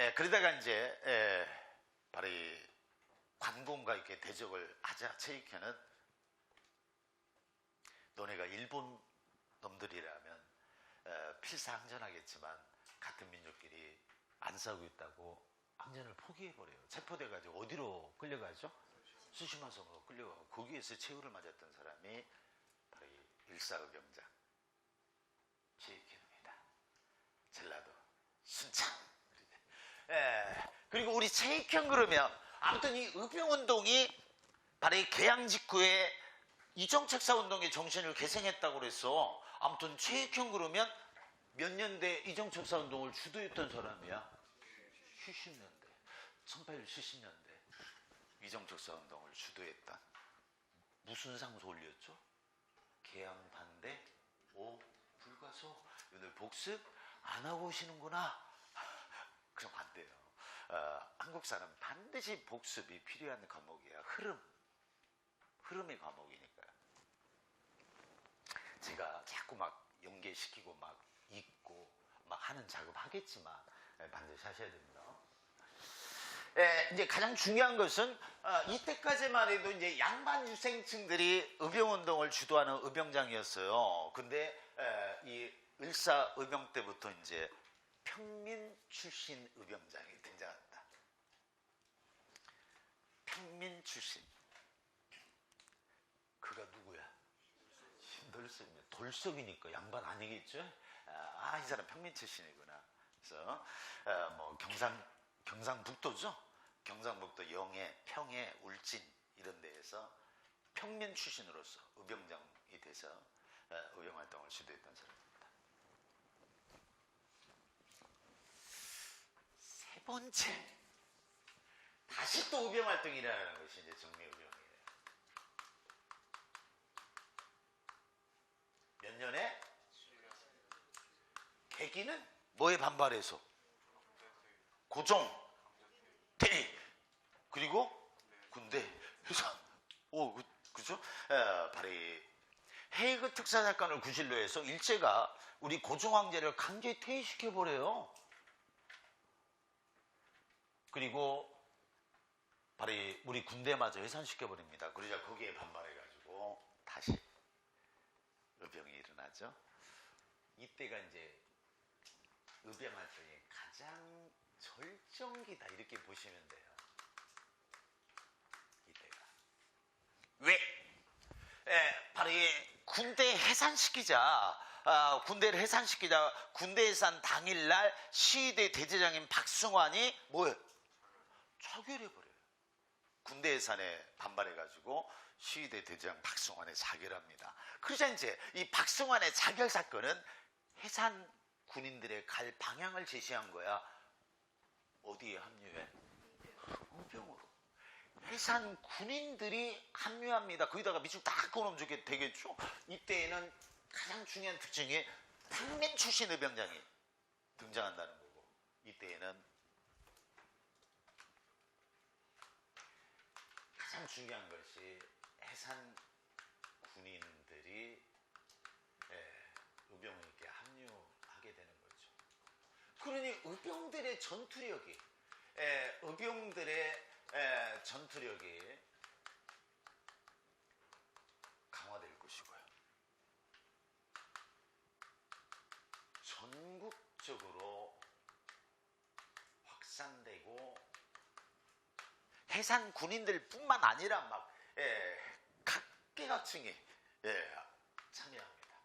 예, 그러다가 이제 예, 바로 이 관공과 이렇게 대적을 하자 체이케는 너네가 일본 놈들이라면 어, 필사항전하겠지만 같은 민족끼리 안 싸우고 있다고 항전을 포기해버려요. 체포돼가지고 어디로 끌려가죠? 수시마성으로 끌려가고 거기에서 최후를 맞았던 사람이 바로 이 일사의병장 체이케입니다. 전라도 순창. 예. 그리고 우리 체익형 그러면 아무튼 이 의병운동이 바로 이 개항 직후에 이정책사 운동의 정신을 계승했다고 그랬어. 아무튼 체익형 그러면 몇 년대 이정책사 운동을 주도했던 사람이야? 70년대. 1870년대. 이정책사 운동을 주도했던. 무슨 상소 올렸죠? 개항 반대, 오 불가소. 오늘 복습 안 하고 오시는구나. 어, 한국 사람 반드시 복습이 필요한 과목이야. 흐름. 흐름의 과목이니까요. 제가 자꾸 막 연계시키고 막 읽고 막 하는 작업 하겠지만 예, 반드시 하셔야 됩니다. 예, 이제 가장 중요한 것은 어, 이때까지만 해도 이제 양반 유생층들이 의병 운동을 주도하는 의병장이었어요. 근데 에, 이 을사 의병 때부터 이제 평민 출신 의병장이 등장한다. 평민 출신. 그가 누구야? 신돌석이면 돌석이니까 양반 아니겠죠? 아, 이 사람 평민 출신이구나. 그래서 어, 뭐 경상 경상북도죠. 경상북도 영해, 평해, 울진 이런 데에서 평민 출신으로서 의병장이 돼서 어, 의병 활동을 주도했던 사람입니다. 세 번째 다시 또 의병 활동이라는 것이 이제 정미 의병이에요. 몇 년에? 계기는 뭐에 반발해서? 고종, 대리, 그리고 군대. 그래서, 오, 그, 그죠? 에, 이 헤이그 특사사건을 구실로 해서 일제가 우리 고종 황제를 강제 퇴위시켜 버려요. 그리고 바로 이 우리 군대마저 해산시켜버립니다. 그러자 거기에 반발해가지고 다시 의병이 일어나죠. 이때가 이제 의병 활동의 가장 절정기다 이렇게 보시면 돼요. 이때가 왜? 에, 바로 이 군대 해산시키자. 아, 군대를 해산시키자. 군대 해산 당일날 시위대 대제장인 박승환이 뭐예요? 차결해버려요. 군대 해산에 반발해가지고 시위대 대장 박승환의 자결합니다. 그러자 이제 이 박승환의 자결 사건은 해산 군인들의 갈 방향을 제시한 거야. 어디에 합류해? 의병으로. 해산 군인들이 합류합니다. 거기다가 밑줄 딱 끊어주게 되겠죠. 이때에는 가장 중요한 특징이 평민 출신 의병장이 등장한다는 거고 이때에는 가장 중요한 것이 해산 군인들이 예, 의병에게 합류하게 되는 거죠. 그러니 의병들의 전투력이 예, 의병들의 예, 전투력이 강화될 것이고요. 전국적으로 확산되고 해산 군인들뿐만 아니라 막 예, 각계각층이 예, 참여합니다.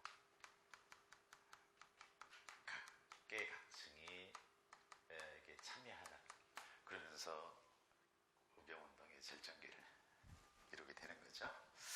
각계각층이 예, 이렇게 참여하다. 그러면서